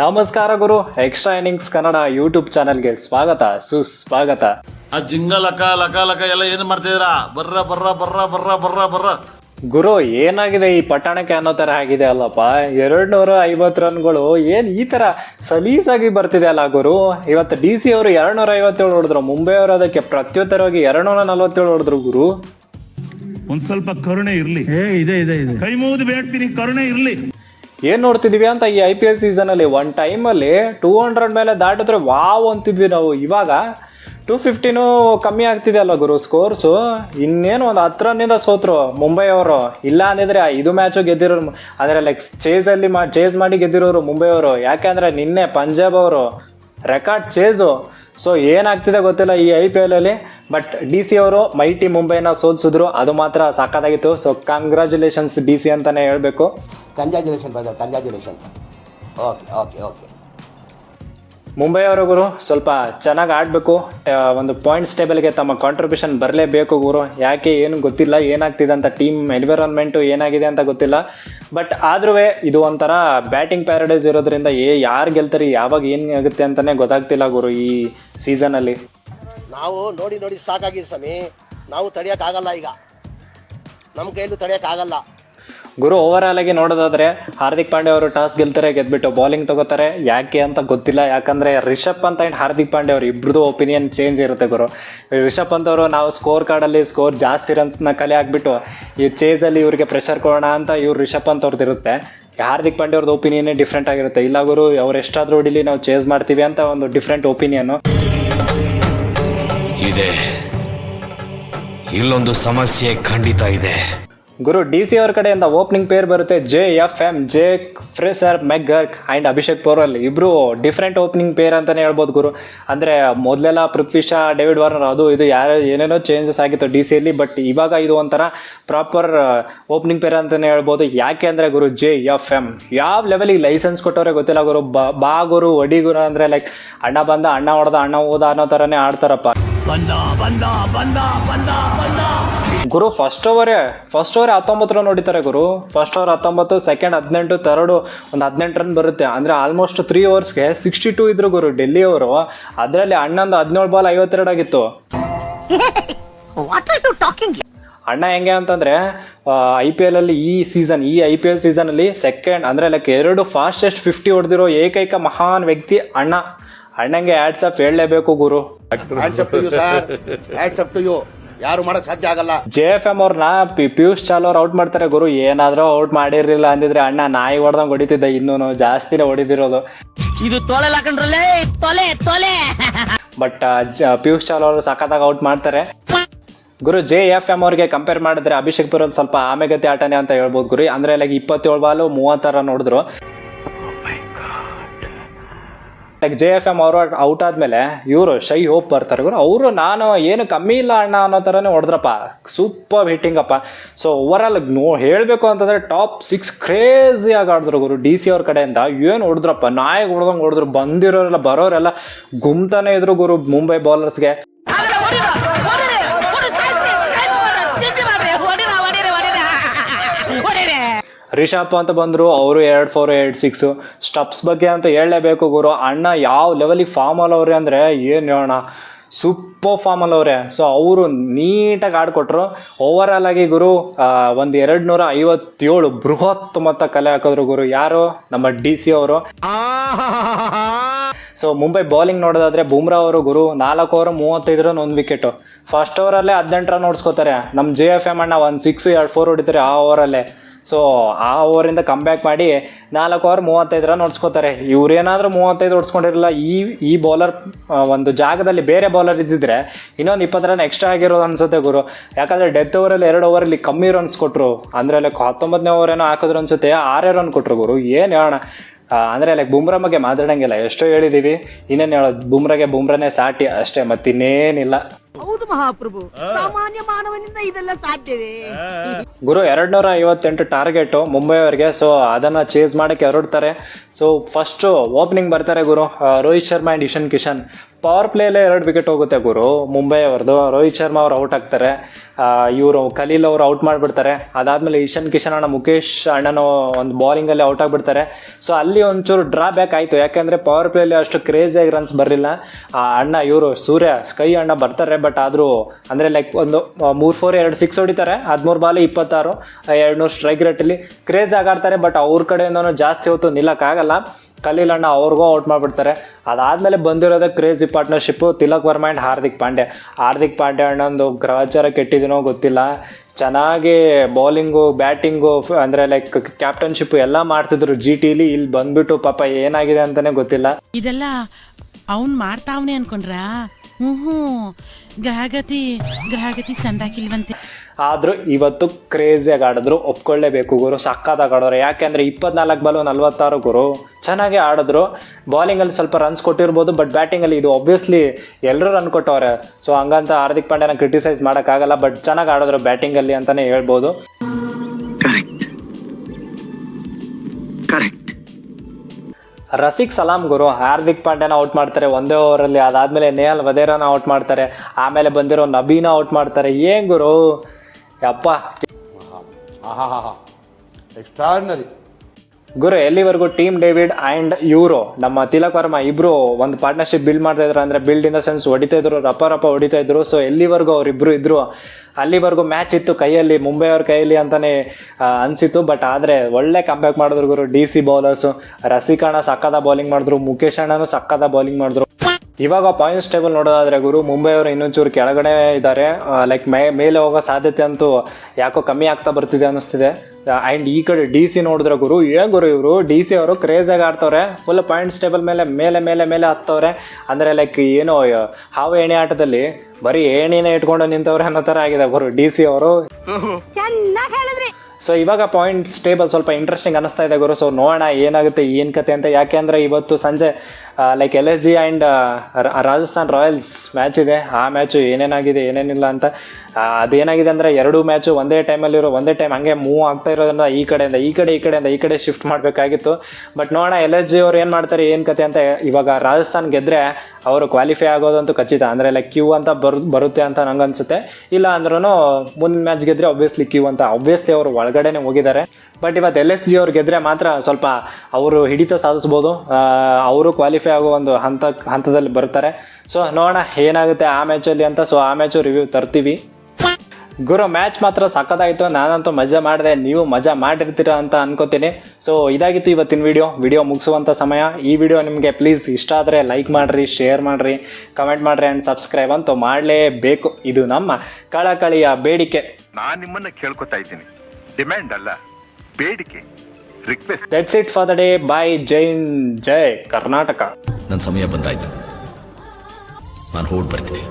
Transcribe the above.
ನಮಸ್ಕಾರ ಗುರು extra innings Kannada YouTube ಚಾನಲ್ಗೆ ಸ್ವಾಗತ ಸುಸ್ವಾಗತ. ಆ ಜಿಂಗ ಲಕ ಲಕ ಲಕ ಎಲ್ಲ ಏನು ಮಾಡ್ತಿದ್ದೀರಾ? ಬರ್ರ ಬರ್ರ ಬರ್ರ ಬರ್ರ ಬರ್ರ ಬರ್ರ. ಗುರು ಏನಾಗಿದೆ ಈ ಪಟ್ಟಣಕ್ಕೆ ಅನ್ನೋ ಥರ ಆಗಿದೆ ಅಲ್ಲಪ್ಪ? ಎರಡು ನೂರ ಐವತ್ತು ರನ್ಗಳು ಏನು ಈ ಥರ ಸಲೀಸಾಗಿ ಬರ್ತಿದೆ ಅಲ್ಲ ಗುರು? ಇವತ್ತು ಡಿ ಸಿ ಅವರು ಎರಡು ನೂರ ಐವತ್ತೇಳು ಹೊಡೆದ್ರು ಮುಂಬೈ ಅವರು ಅದಕ್ಕೆ ಪ್ರತ್ಯುತ್ತರವಾಗಿ ಎರಡು ನೂರ ನಲವತ್ತೇಳು ಹೊಡೆದ್ರು ಗುರು. ಒಂದ್ ಸ್ವಲ್ಪ ಕರುಣೆ ಇರ್ಲಿ. ಏ ಇದೆ ಇದೆ ಇದೆ. ಕೈ ಮುಗಿದು ಬೇಡ್ತೀನಿ ಕರುಣೆ ಇರ್ಲಿ. ಏನು ನೋಡ್ತಿದ್ವಿ ಅಂತ ಈ ಐ ಪಿ ಎಲ್ ಸೀಸನಲ್ಲಿ ಒನ್ ಟೈಮಲ್ಲಿ ಟೂ ಹಂಡ್ರೆಡ್ ಮೇಲೆ ದಾಟಿದ್ರೆ ವಾವ್ ಅಂತಿದ್ವಿ ನಾವು. ಇವಾಗ ಟೂ ಫಿಫ್ಟಿನೂ ಕಮ್ಮಿ ಆಗ್ತಿದೆ ಅಲ್ಲ ಗುರು ಸ್ಕೋರ್ಸು ಇನ್ನೇನು ಒಂದು ಹತ್ತು ರನ್ನಿಂದ ಸೋತ್ರು ಮುಂಬೈ ಅವರು. ಇಲ್ಲ ಅಂದಿದ್ರೆ ಇದು ಮ್ಯಾಚು ಗೆದ್ದಿರೋರು ಅಂದರೆ ಲೈಕ್ ಚೇಸಲ್ಲಿ ಮಾ ಚೇಸ್ ಮಾಡಿ ಗೆದ್ದಿರೋರು ಮುಂಬೈ ಅವರು. ಯಾಕೆಂದರೆ ನಿನ್ನೆ ಪಂಜಾಬ್ ಅವರು ರೆಕಾರ್ಡ್ ಚೇಸು ಸೊ ಏನಾಗ್ತಿದೆ ಗೊತ್ತಿಲ್ಲ ಈ ಐ ಪಿ ಎಲಲ್ಲಿ ಬಟ್ ಡಿ ಸಿ ಅವರು ಮೈಟಿ ಮುಂಬೈನ ಸೋಲ್ಸಿದ್ರು. ಅದು ಮಾತ್ರ ಸಾಕಾಗಿತ್ತು ಸೊ ಕಂಗ್ರ್ಯಾಚುಲೇಷನ್ಸ್ ಡಿ ಸಿ ಅಂತಲೇ ಹೇಳಬೇಕು. Congratulation brother congratulation okay okay okay Mumbai ಅವರು ಗುರು ಸ್ವಲ್ಪ ಚೆನ್ನಾಗಿ ಆಡಬೇಕು. ಒಂದು ಪಾಯಿಂಟ್ಸ್ ಟೇಬಲ್ಗೆ ತಮ್ಮ ಕಾಂಟ್ರಿಬ್ಯೂಷನ್ ಬರಲೇಬೇಕು ಗುರು. ಯಾಕೆ ಏನು ಗೊತ್ತಿಲ್ಲ ಏನಾಗ್ತಿದೆ ಅಂತ ಟೀಮ್ ಎನ್ವಿರಾನ್ಮೆಂಟು ಏನಾಗಿದೆ ಅಂತ ಗೊತ್ತಿಲ್ಲ. ಬಟ್ ಆದ್ರೂ ಇದು ಒಂಥರ ಬ್ಯಾಟಿಂಗ್ ಪ್ಯಾರಡೈಸ್ ಇರೋದ್ರಿಂದ ಏ ಯಾರು ಗೆಲ್ತಾರೆ ಯಾವಾಗ ಏನು ಆಗುತ್ತೆ ಅಂತಲೇ ಗೊತ್ತಾಗ್ತಿಲ್ಲ ಗುರು ಈ ಸೀಸನಲ್ಲಿ ನಾವು ನೋಡಿ ನೋಡಿ ಸಾಕಾಗಿದೆ ಸ್ವಾಮಿ. ನಾವು ತಡೆಯೋಕ್ಕಾಗಲ್ಲ ಈಗ. ನಮ್ಮ ಕೈಯಲ್ಲೂ ತಡೆಯೋಕ್ಕಾಗಲ್ಲ ಗುರು ಓವರ್ ಆಗಿ ನೋಡೋದಾದ್ರೆ ಹಾರ್ದಿಕ್ ಪಾಂಡೆ ಅವರು ಟಾಸ್ ಗೆಲ್ತಾರೆ, ಗೆದ್ಬಿಟ್ಟು ಬೌಲಿಂಗ್ ತಗೋತಾರೆ. ಯಾಕೆ ಅಂತ ಗೊತ್ತಿಲ್ಲ. ಯಾಕಂದ್ರೆ ರಿಷಬ್ ಪಂತ್ ಆ್ಯಂಡ್ ಹಾರ್ದಿಕ್ ಪಾಂಡೆ ಅವರು ಇಬ್ಬರದು ಒಪಿನಿಯನ್ ಚೇಂಜ್ ಇರುತ್ತೆ ಗುರು. ರಿಷಬ್ ಪಂತ್ ಅವರು ನಾವು ಸ್ಕೋರ್ ಕಾರ್ಡಲ್ಲಿ ಸ್ಕೋರ್ ಜಾಸ್ತಿ ರನ್ಸ್ನ ಕಲೆ ಹಾಕ್ಬಿಟ್ಟು ಈ ಚೇಸಲ್ಲಿ ಇವ್ರಿಗೆ ಪ್ರೆಷರ್ ಕೊಡೋಣ ಅಂತ ಇವ್ರು ರಿಷಬ್ ಪಂತ್ ಅವ್ರದ್ದು ಇರುತ್ತೆ. ಹಾರ್ದಿಕ್ ಪಾಂಡೆ ಅವ್ರದ್ದು ಒಪಿನಿಯನ್ನೇ ಡಿಫ್ರೆಂಟ್ ಆಗಿರುತ್ತೆ. ಇಲ್ಲ ಗುರು, ಅವ್ರು ಎಷ್ಟಾದ್ರೂ ಹೊಡಿಲಿ ನಾವು ಚೇಸ್ ಮಾಡ್ತೀವಿ ಅಂತ ಒಂದು ಡಿಫ್ರೆಂಟ್ ಒಪಿನಿಯನು ಇದೆ. ಇಲ್ಲೊಂದು ಸಮಸ್ಯೆ ಖಂಡಿತ ಇದೆ. ಗುರು ಡಿ ಸಿ ಅವ್ರ ಕಡೆಯಿಂದ ಓಪನಿಂಗ್ ಪೇರ್ ಬರುತ್ತೆ. J F M J Fraser McGurk and Abhishek Porel ಇಬ್ಬರು ಡಿಫ್ರೆಂಟ್ ಓಪನಿಂಗ್ ಪೇರ್ ಅಂತಲೇ ಹೇಳ್ಬೋದು ಗುರು. ಅಂದರೆ ಮೊದಲೆಲ್ಲ ಪೃಥ್ವಿ ಶಾ ಡೇವಿಡ್ ವಾರ್ನರ್ ಅದು ಇದು ಯಾರು ಏನೇನೋ ಚೇಂಜಸ್ ಆಗಿತ್ತು ಡಿ ಸಿಯಲ್ಲಿ ಬಟ್ ಇವಾಗ ಇದು ಒಂಥರ ಪ್ರಾಪರ್ ಓಪನಿಂಗ್ ಪೇರ್ ಅಂತಲೇ ಹೇಳ್ಬೋದು. ಯಾಕೆ ಅಂದರೆ ಗುರು ಜೆ ಎಫ್ ಎಂ ಯಾವ ಲೆವೆಲಿಗೆ ಲೈಸೆನ್ಸ್ ಕೊಟ್ಟವ್ರೆ ಗೊತ್ತಿಲ್ಲ ಗುರು. ಬಾ ಬಾ ಗುರು, ಒಡಿ ಗುರು ಅಂದರೆ ಲೈಕ್ ಅಣ್ಣ ಬಂದ ಅಣ್ಣ ಹೊಡೆದ ಅಣ್ಣ ಹೋದ ಅನ್ನೋ ಥರನೇ ಆಡ್ತಾರಪ್ಪ. ಗುರು ಫಸ್ಟ್ ಓವರೇ ಫಸ್ಟ್ ಓವರ್ ಹತ್ತೊಂಬತ್ತು ರನ್ ಹೊಡಿತಾರೆ ಗುರು. ಫಸ್ಟ್ ಓವರ್ ಹತ್ತೊಂಬತ್ತು ಸೆಕೆಂಡ್ ಹದಿನೆಂಟು ತರ್ಡು ಒಂದು ಹದಿನೆಂಟು ರನ್ ಬರುತ್ತೆ. ಅಂದರೆ ಆಲ್ಮೋಸ್ಟ್ ತ್ರೀ ಓವರ್ಸ್ಗೆ ಸಿಕ್ಸ್ಟಿ ಟೂ ಇದ್ರು ಗುರು ಡೆಲ್ಲಿ ಅವರು. ಅದರಲ್ಲಿ ಅಣ್ಣಂದು ಹದಿನೇಳು ಬಾಲ್ ಐವತ್ತೆರಡು ಆಗಿತ್ತು. ಅಣ್ಣ ಹೆಂಗೆ ಅಂತಂದರೆ ಐ ಪಿ ಎಲಲ್ಲಿ ಈ ಸೀಸನ್ ಈ ಐ ಪಿ ಎಲ್ ಸೀಸನಲ್ಲಿ ಸೆಕೆಂಡ್ ಅಂದರೆ ಲೈಕ್ ಎರಡು ಫಾಸ್ಟೆಸ್ಟ್ ಫಿಫ್ಟಿ ಹೊಡೆದಿರೋ ಏಕೈಕ ಮಹಾನ್ ವ್ಯಕ್ತಿ ಅಣ್ಣ. ಅಣ್ಣಂಗೆ ಆ್ಯಡ್ಸ್ ಆಫ್ ಹೇಳಲೇಬೇಕು ಗುರು. ಯಾರು ಮಾಡಕ್ ಸಾಧ್ಯ ಆಗಲ್ಲ. ಜೆ ಎಫ್ ಎಂ ಅವ್ರನ್ನ ಪಿ ಪಿಯೂಷ್ ಚಾಲ್ ಅವ್ರು ಔಟ್ ಮಾಡ್ತಾರೆ ಗುರು. ಏನಾದ್ರೂ ಔಟ್ ಮಾಡಿರ್ಲಿಲ್ಲ ಅಂದಿದ್ರೆ ಅಣ್ಣ ನಾಯಿ ಹೊಡೆದಂಗ್ ಹೊಡಿತಿದ್ದ ಇನ್ನೂ ಜಾಸ್ತಿನೇ ಹೊಡಿದಿರೋದು. ಇದು ತೊಲೆ ಹಾಕೊಂಡ್ರಲ್ಲೇ ತೊಲೆ ತೊಲೆ. ಬಟ್ ಪಿಯೂಷ್ ಚಾಲ್ ಅವರು ಸಖತ್ತಾಗ ಔಟ್ ಮಾಡ್ತಾರೆ. ಗುರು ಜೆ ಎಫ್ ಎಂ ಅವ್ರಿಗೆ ಕಂಪೇರ್ ಮಾಡಿದ್ರೆ ಅಭಿಷೇಕ್ ಪುರೋದ್ ಸ್ವಲ್ಪ ಆಮೆಗತಿ ಆಟನೇ ಅಂತ ಹೇಳ್ಬೋದು ಗುರು. ಅಂದ್ರೆ ಲೈಕ್ ಇಪ್ಪತ್ತೇಳು ಬಾಲು ಮೂವತ್ತರ ನೋಡಿದ್ರು. ಲೈಕ್ ಜೆ ಎಫ್ ಎಂ ಅವರು ಔಟ್ ಆದಮೇಲೆ ಇವರು ಶೈ ಹೋಪ್ ಬರ್ತಾರೆ. ಗುರು ಅವರು ನಾನು ಏನು ಕಮ್ಮಿ ಇಲ್ಲ ಅಣ್ಣ ಅನ್ನೋ ಥರನೇ ಹೊಡೆದ್ರಪ್ಪ. ಸೂಪರ್ ಹಿಟ್ಟಿಂಗ್ ಅಪ್ಪ. ಸೊ ಓವರಾಲ್ ನೋ, ಹೇಳಬೇಕು ಅಂತಂದರೆ ಟಾಪ್ ಸಿಕ್ಸ್ ಆಗಿ ಆಡಿದ್ರು ಗುರು ಡಿ ಸಿ ಅವ್ರ ಕಡೆಯಿಂದ. ಏನು ಹೊಡೆದ್ರಪ್ಪ? ನಾಯಿಗೆ ಹೊಡೆದಂಗೆ ಹೊಡೆದ್ರು. ಬಂದಿರೋರೆಲ್ಲ, ಬರೋರೆಲ್ಲ ಗುಮ್ತಾನೆ ಇದ್ರು ಗುರು ಮುಂಬೈ ಬೌಲರ್ಸ್ಗೆ ರಿಷಬ್ ಅಂತ ಬಂದರು, ಅವರು ಎರಡು ಫೋರ್ ಎರಡು ಸಿಕ್ಸು ಸ್ಟಪ್ಸ್ ಬಗ್ಗೆ ಅಂತ ಹೇಳಲೇಬೇಕು ಗುರು. ಅಣ್ಣ ಯಾವ ಲೆವೆಲಿಗೆ ಫಾರ್ಮ್ ಅಲ್ಲವ್ರೆ ಅಂದರೆ, ಏನು ಹೇಳೋಣ? Super form ಅಲ್ಲವ್ರೆ. ಸೊ ಅವರು ನೀಟಾಗಿ ಆಡಿಕೊಟ್ರು. ಓವರ್ ಆಲ್ ಆಗಿ ಗುರು ಒಂದು ಎರಡು ನೂರ ಐವತ್ತೇಳು ಬೃಹತ್ ಮೊತ್ತ ಕಲೆ ಹಾಕಿದ್ರು ಗುರು. ಯಾರು? ನಮ್ಮ ಡಿ ಸಿ ಅವರು. ಸೊ ಮುಂಬೈ ಬೌಲಿಂಗ್ ನೋಡೋದಾದ್ರೆ ಬುಮ್ರಾ ಅವರು ಗುರು. ನಾಲ್ಕು ಓವರ್ ಮೂವತ್ತೈದು ರನ್ ಒಂದು ವಿಕೆಟು ಫಸ್ಟ್ ಓವರಲ್ಲೇ ಹದಿನೆಂಟು ರನ್ ಓಡಿಸ್ಕೋತಾರೆ ನಮ್ಮ ಜೆ ಎಫ್ ಎಂ ಅಣ್ಣ ಒಂದು ಸಿಕ್ಸು ಎರಡು ಫೋರ್ ಹೊಡಿತಾರೆ ಆ ಓವರಲ್ಲೇ ಸೊ ಆ ಓವರಿಂದ ಕಮ್ ಬ್ಯಾಕ್ ಮಾಡಿ ನಾಲ್ಕು ಓವರ್ ಮೂವತ್ತೈದು ರನ್ ಹೊಡ್ಸ್ಕೋತಾರೆ ಇವರೇನಾದರೂ ಮೂವತ್ತೈದು ಹೊಡ್ಸ್ಕೊಂಡಿರಲಿಲ್ಲ ಈ ಈ ಬೌಲರ್ ಒಂದು ಜಾಗದಲ್ಲಿ ಬೇರೆ ಬೌಲರ್ ಇದ್ದಿದ್ರೆ ಇನ್ನೊಂದು ಇಪ್ಪತ್ತು ರನ್ ಎಕ್ಸ್ಟ್ರಾ ಆಗಿರೋದು ಅನ್ಸುತ್ತೆ ಗುರು. ಯಾಕಂದರೆ ಡೆತ್ ಓವರಲ್ಲಿ ಎರಡು ಓವರಲ್ಲಿ ಕಮ್ಮಿ ರನ್ಸ್ ಕೊಟ್ಟರು ಅಂದರೆ ಲೈಕ್ ಹತ್ತೊಂಬತ್ತನೇ ಓವರ್ ಏನೋ ಹಾಕಿದ್ರು ಅನ್ಸುತ್ತೆ, ಆರೇ ರನ್ ಕೊಟ್ಟರು ಗುರು. ಏನು ಹೇಳೋಣ? ಅಂದರೆ ಲೈಕ್ ಬುಮ್ರಾ ಬಗ್ಗೆ ಮಾತಾಡೋಂಗಿಲ್ಲ. ಎಷ್ಟೋ ಹೇಳಿದೀವಿ, ಇನ್ನೇನು ಹೇಳೋದು? ಬುಮ್ರಾಗೆ ಬುಮ್ರಾನೇ ಸಾಟಿ. ಅಷ್ಟೇ, ಮತ್ತಿನ್ನೇನಿಲ್ಲ. ಹೌದು ಮಹಾಪ್ರಭು. ಸಾಮಾನ್ಯ ಮಾನವನಿಂದ ಇದೆಲ್ಲ ಸಾಧ್ಯವೇ? ಗುರು ಎರಡ್ ನೂರ ಐವತ್ತೆಂಟು ಟಾರ್ಗೆಟ್ ಮುಂಬೈ ಅವರಿಗೆ ಸೊ ಅದನ್ನ ಚೇಸ್ ಮಾಡಕ್ಕೆ ಹೊರಡ್ತಾರೆ. ಸೊ ಫಸ್ಟ್ ಓಪನಿಂಗ್ ಬರ್ತಾರೆ ಗುರು ರೋಹಿತ್ ಶರ್ಮಾ ಅಂಡ್ ಇಶನ್ ಕಿಶನ್. ಪವರ್ ಪ್ಲೇಲೇ ಎರಡು ವಿಕೆಟ್ ಹೋಗುತ್ತೆ ಗುರು. ಮುಂಬೈ ಅವ್ರದ್ದು ರೋಹಿತ್ ಶರ್ಮಾ ಅವ್ರು ಔಟ್ ಆಗ್ತಾರೆ. ಇವರು ಖಲೀಲ್ ಅವರು ಔಟ್ ಮಾಡಿಬಿಡ್ತಾರೆ. ಅದಾದಮೇಲೆ ಇಶಾನ್ ಕಿಶನ್ ಅಣ್ಣ ಮುಖೇಶ್ ಅಣ್ಣನು ಒಂದು ಬಾಲಿಂಗಲ್ಲಿ ಔಟ್ ಆಗಿಬಿಡ್ತಾರೆ. ಸೊ ಅಲ್ಲಿ ಒಂಚೂರು ಡ್ರಾ ಬ್ಯಾಕ್ ಆಯಿತು. ಯಾಕೆಂದರೆ ಪವರ್ ಪ್ಲೇಲಿ ಅಷ್ಟು ಕ್ರೇಜಿಯಾಗಿ ರನ್ಸ್ ಬರಲಿಲ್ಲ. ಆ, ಅಣ್ಣ, ಇವರು ಸೂರ್ಯ ಸ್ಕೈ ಅಣ್ಣ ಬರ್ತಾರೆ. ಬಟ್ ಆದರೂ ಅಂದರೆ ಲೈಕ್ ಒಂದು ಮೂರು ಫೋರ್ ಎರಡು ಸಿಕ್ಸ್ ಹೊಡಿತಾರೆ. ಹದಿಮೂರು ಬಾಲು ಇಪ್ಪತ್ತಾರು ಎರಡು ನೂರು ಸ್ಟ್ರೈಕ್ ರೇಟಲ್ಲಿ ಕ್ರೇಜ್ ಆಗಾಡ್ತಾರೆ ಬಟ್ ಅವ್ರ ಕಡೆಯಿಂದನೂ ಜಾಸ್ತಿ ಹೊತ್ತು ನಿಲ್ಲಕ್ಕಾಗಲ್ಲ ಖಲೀಲ್ ಅಣ್ಣ ಅವ್ರಿಗೂ ಔಟ್ ಮಾಡಿಬಿಡ್ತಾರೆ. ಅದಾದಮೇಲೆ ಬಂದಿರೋದೇ crazy partnership Tilak Varma and Hardik Pandya. Hardik Pandya ಅಣ್ಣಂದು ಗ್ರಹಚಾರ ಕೆಟ್ಟಿದ್ದೀನೋ ಗೊತ್ತಿಲ್ಲ. ಚೆನ್ನಾಗಿ ಬೌಲಿಂಗು ಬ್ಯಾಟಿಂಗು ಅಂದರೆ ಲೈಕ್ ಕ್ಯಾಪ್ಟನ್ಶಿಪ್ ಎಲ್ಲ ಮಾಡ್ತಿದ್ರು. ಜಿ ಟಿಲಿ ಇಲ್ಲಿ ಬಂದ್ಬಿಟ್ಟು ಪಾಪ ಏನಾಗಿದೆ ಅಂತಲೇ ಗೊತ್ತಿಲ್ಲ. ಇದೆಲ್ಲ ಅವನ್ ಮಾಡ್ತಾವ್ನೆ ಅನ್ಕೊಂಡ್ರಾ? ಹ್ಞೂ ಗ್ರಹಗತಿ ಗ್ರಹಗತಿ ಸಂದಾಕಿಲ್ವಂತೆ ಆದರೂ ಇವತ್ತು ಕ್ರೇಜಿಯಾಗಿ ಆಡಿದ್ರು. ಒಪ್ಕೊಳ್ಳೇಬೇಕು ಗುರು ಸಕ್ಕತ್ತಾಗಿ ಆಡೋರು. ಯಾಕೆಂದರೆ ಇಪ್ಪತ್ನಾಲ್ಕು ಬಾಲು ನಲ್ವತ್ತಾರು ಗುರು. ಚೆನ್ನಾಗಿ ಆಡಿದ್ರು. ಬೌಲಿಂಗಲ್ಲಿ ಸ್ವಲ್ಪ ರನ್ಸ್ ಕೊಟ್ಟಿರ್ಬೋದು ಬಟ್ ಬ್ಯಾಟಿಂಗಲ್ಲಿ ಇದು ಒಬ್ವಿಯಸ್ಲಿ ಎಲ್ಲರೂ ರನ್ ಕೊಟ್ಟವ್ರೆ. ಸೊ ಹಂಗಂತ ಹಾರ್ದಿಕ್ ಪಾಂಡ್ಯನ ಕ್ರಿಟಿಸೈಸ್ ಮಾಡೋಕ್ಕಾಗಲ್ಲ ಬಟ್ ಚೆನ್ನಾಗಿ ಆಡಿದ್ರು ಬ್ಯಾಟಿಂಗಲ್ಲಿ ಅಂತಲೇ ಹೇಳ್ಬೋದು. ರಸಿಕ್ ಸಲಾಂ ಗುರು, ಹಾರ್ದಿಕ್ ಪಾಂಡ್ಯನ ಔಟ್ ಮಾಡ್ತಾರೆ. ಒಂದೇ ಓವರಲ್ಲಿ ಅದಾದಮೇಲೆ ನೇಹಲ್ ವದೇರನ ಔಟ್ ಮಾಡ್ತಾರೆ. ಆಮೇಲೆ ಬಂದಿರೋ ನಬೀನ ಔಟ್ ಮಾಡ್ತಾರೆ. ಏನ್ ಗುರು? ಯಪ್ಪ. ಎಕ್ಸ್ಟ್ರಾರ್ನರಿ ಗುರು, ಎಲ್ಲಿವರೆಗೂ ಟೀಮ್ ಡೇವಿಡ್ ಆ್ಯಂಡ್ ಯೂರೋ, ನಮ್ಮ ತಿಲಕ್ ವರ್ಮ ಇಬ್ರು ಒಂದು ಪಾರ್ಟ್ನರ್ಶಿಪ್ ಬಿಲ್ಡ್ ಮಾಡ್ತಾ ಇದ್ರು ಅಂದರೆ ಬಿಲ್ಡ್ ಇನ್ ದ ಸೆನ್ಸ್ ಹೊಡಿತಾ ಇದ್ರು, ರಪ್ಪ ರಪ್ಪ ಹೊಡಿತಾ ಇದ್ರು. ಸೊ ಎಲ್ಲಿವರೆಗೂ ಅವರಿಬ್ರು ಇದ್ರು, ಅಲ್ಲಿವರೆಗೂ ಮ್ಯಾಚ್ ಇತ್ತು ಕೈಯಲ್ಲಿ ಮುಂಬೈ ಅವ್ರ ಕೈಯಲ್ಲಿ ಅಂತಾನೆ ಅನಿಸಿತ್ತು ಅನ್ಸಿತ್ತು. ಬಟ್ ಆದರೆ ಒಳ್ಳೆ ಕಂಬ್ಯಾಕ್ ಮಾಡಿದ್ರು ಗುರು ಡಿ ಸಿ ಬೌಲರ್ಸು ರಸಿಕಣ್ಣ ಸಕ್ಕದ ಬೌಲಿಂಗ್ ಮಾಡಿದ್ರು ಮುಖೇಶ್ ಅಣ್ಣನೂ ಸಕ್ಕದ ಬೌಲಿಂಗ್ ಮಾಡಿದ್ರು. ಇವಾಗ ಪಾಯಿಂಟ್ಸ್ ಟೇಬಲ್ ನೋಡೋದಾದ್ರೆ ಗುರು ಮುಂಬೈ ಅವರು ಇನ್ನೊಂಚೂರು ಕೆಳಗಡೆ ಇದ್ದಾರೆ. ಲೈಕ್ ಮೇ, ಮೇಲೆ ಹೋಗೋ ಸಾಧ್ಯತೆ ಅಂತೂ ಯಾಕೋ ಕಮ್ಮಿ ಆಗ್ತಾ ಬರ್ತಿದೆ ಅನ್ನಿಸ್ತಿದೆ ಆ್ಯಂಡ್ ಈ ಕಡೆ ಡಿ ಸಿ ನೋಡಿದ್ರೆ ಗುರು, ಏ ಗುರು ಇವರು ಡಿ ಸಿ ಅವರು ಕ್ರೇಜಾಗಿ ಆಡ್ತವ್ರೆ. ಫುಲ್ ಪಾಯಿಂಟ್ಸ್ ಟೇಬಲ್ ಮೇಲೆ ಮೇಲೆ ಮೇಲೆ ಮೇಲೆ ಹತ್ತವ್ರೆ. ಅಂದರೆ ಲೈಕ್ ಏನು ಹಾವು ಏಣಿ ಆಟದಲ್ಲಿ ಬರೀ ಏಣಿನ ಇಟ್ಕೊಂಡು ನಿಂತವ್ರೆ ಅನ್ನೋ ಥರ ಆಗಿದೆ ಗುರು ಡಿ ಸಿ ಅವರು. ಸೊ ಇವಾಗ ಪಾಯಿಂಟ್ಸ್ ಟೇಬಲ್ ಸ್ವಲ್ಪ ಇಂಟ್ರೆಸ್ಟಿಂಗ್ ಅನಿಸ್ತಾ ಇದೆ ಗುರು. ಸೊ ನೋಡೋಣ ಏನಾಗುತ್ತೆ, ಏನು ಕತೆ ಅಂತ. ಯಾಕೆ ಅಂದರೆ ಇವತ್ತು ಸಂಜೆ like L S G and Rajasthan Royals match ಇದೆ. ಆ ಮ್ಯಾಚು ಏನೇನಾಗಿದೆ, ಏನೇನಿಲ್ಲ ಅಂತ. ಅದೇನಾಗಿದೆ ಅಂದರೆ ಎರಡು ಮ್ಯಾಚು ಒಂದೇ ಟೈಮಲ್ಲಿರೋ ಒಂದೇ ಟೈಮ್ ಹಂಗೆ ಮೂವ್ ಆಗ್ತಾ ಇರೋದ್ರಿಂದ ಈ ಕಡೆಯಿಂದ, ಈ ಕಡೆ, ಈ ಕಡೆಯಿಂದ, ಈ ಕಡೆ ಶಿಫ್ಟ್ ಮಾಡಬೇಕಾಗಿತ್ತು. ಬಟ್ ನೋಡೋಣ ಎಲ್ ಎಸ್ ಜಿ ಅವ್ರು ಏನು ಮಾಡ್ತಾರೆ, ಏನು ಕತೆ ಅಂತ. ಇವಾಗ ರಾಜಸ್ಥಾನ್ ಗೆದ್ದರೆ ಅವರು ಕ್ವಾಲಿಫೈ ಆಗೋದಂತೂ ಖಚಿತ. ಅಂದರೆ ಲೈಕ್ ಕ್ಯೂ ಅಂತ ಬರು, ಬರುತ್ತೆ ಅಂತ ನಂಗೆ ಅನಿಸುತ್ತೆ ಇಲ್ಲ ಅಂದ್ರೂ ಮುಂದಿನ ಮ್ಯಾಚ್ ಗೆದ್ರೆ ಒಬ್ವಿಯಸ್ಲಿ ಕ್ಯೂ ಅಂತ. ಒಬ್ವಿಯಸ್ಲಿ ಅವರು ಒಳಗಡೆನೆ ಹೋಗಿದ್ದಾರೆ. ಬಟ್ ಇವತ್ತು ಎಲ್ ಎಸ್ ಜಿ ಅವ್ರು ಗೆದ್ರೆ ಮಾತ್ರ ಸ್ವಲ್ಪ ಅವರು ಹಿಡಿತ ಸಾಧಿಸ್ಬೋದು. ಅವರು ಕ್ವಾಲಿಫೈ ಆಗೋ ಒಂದು ಹಂತ, ಹಂತದಲ್ಲಿ ಬರ್ತಾರೆ. ಸೊ ನೋಡೋಣ ಏನಾಗುತ್ತೆ ಆ ಮ್ಯಾಚಲ್ಲಿ ಅಂತ. ಸೊ ಆ ಮ್ಯಾಚು ರಿವ್ಯೂ ತರ್ತೀವಿ. ಗುರು ಮ್ಯಾಚ್ ಮಾತ್ರ ಸಖತ್ತಾಯಿತು. ನಾನಂತೂ ಮಜಾ ಮಾಡಿದೆ. ನೀವು ಮಜಾ ಮಾಡಿರ್ತೀರ ಅಂತ ಅನ್ಕೋತೀನಿ. ಸೊ ಇದಾಗಿತ್ತು ಇವತ್ತಿನ ವಿಡಿಯೋ ವಿಡಿಯೋ ಮುಗಿಸುವಂಥ ಸಮಯ. ಈ ವಿಡಿಯೋ ನಿಮಗೆ ಪ್ಲೀಸ್ ಇಷ್ಟ ಆದರೆ ಲೈಕ್ ಮಾಡಿರಿ ಶೇರ್ ಮಾಡಿರಿ ಕಮೆಂಟ್ ಮಾಡಿರಿ ಆ್ಯಂಡ್ ಸಬ್ಸ್ಕ್ರೈಬ್ ಅಂತೂ ಮಾಡಲೇಬೇಕು. ಇದು ನಮ್ಮ ಕಳಕಳಿಯ ಬೇಡಿಕೆ. ನಾನು ನಿಮ್ಮನ್ನು ಕೇಳ್ಕೊತಾ ಇದ್ದೀನಿ. ಡಿಮ್ಯಾಂಡ್ ಅಲ್ಲ ಬೇಡಿಕೆ request that's it for the day bye Jain ಜೈ ಕರ್ನಾಟಕ ನನ್ನ ಸಮಯ ಬಂದಾಯ್ತು. ನಾನು ಹೋಗಿ ಬರ್ತೀನಿ.